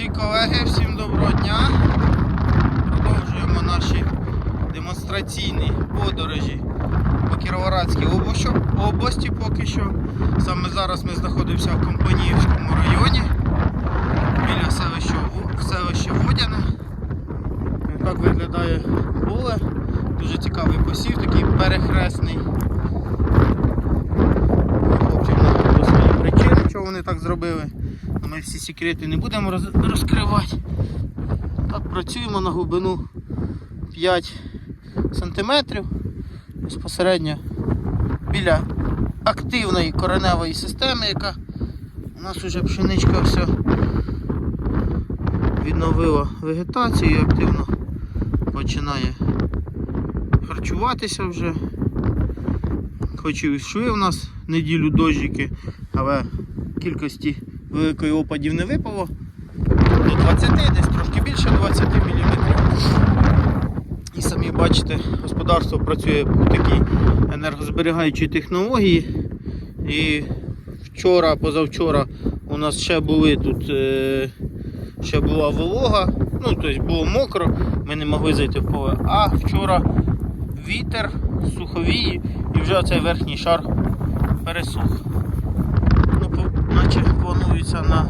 Друзі, колеги, всім доброго дня. Продовжуємо наші демонстраційні подорожі по Кіровоградській області- поки що. Саме зараз ми знаходимося в Компаніївському районі біля селища Водяне. Так виглядає поле. Дуже цікавий посів, такий перехресний. Вони так зробили. Ну, Ми всі секрети не будемо розкривати. Так працюємо на глибину 5 сантиметрів безпосередньо біля активної кореневої системи, яка у нас вже пшеничка все відновила вегетацію і активно починає харчуватися вже. Хоч і йшли у нас неділю дощики, але кількості великої опадів не випало. До 20, десь трошки більше 20 мм. І самі бачите, господарство працює по такій енергозберігаючій технології. І вчора, позавчора у нас ще були тут, е, ще була волога, ну тобто було мокро, ми не могли зайти в поле. А вчора вітер, суховії і вже цей верхній шар пересух. Ну, по- наче планується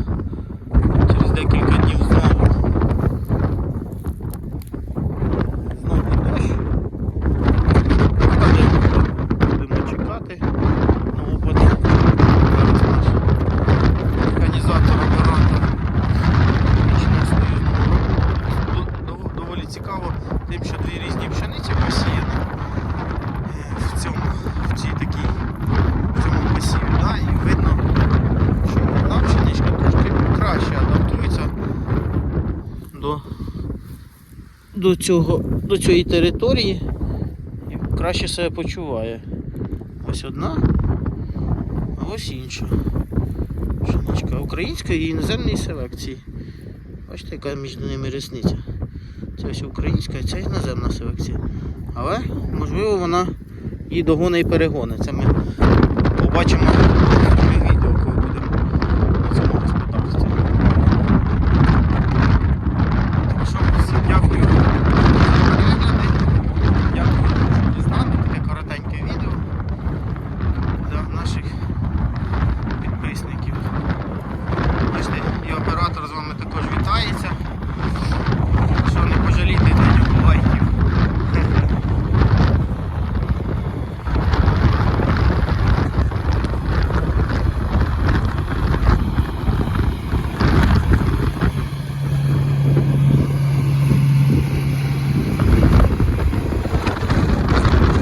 до, цього, до цієї території і краще себе почуває. Ось одна, а ось інша. Пшеничка української і іноземної селекції. Бачите, яка між ними різниця. Це ось українська, а це іноземна селекція. Але, можливо, вона і догони і перегони. Це ми побачимо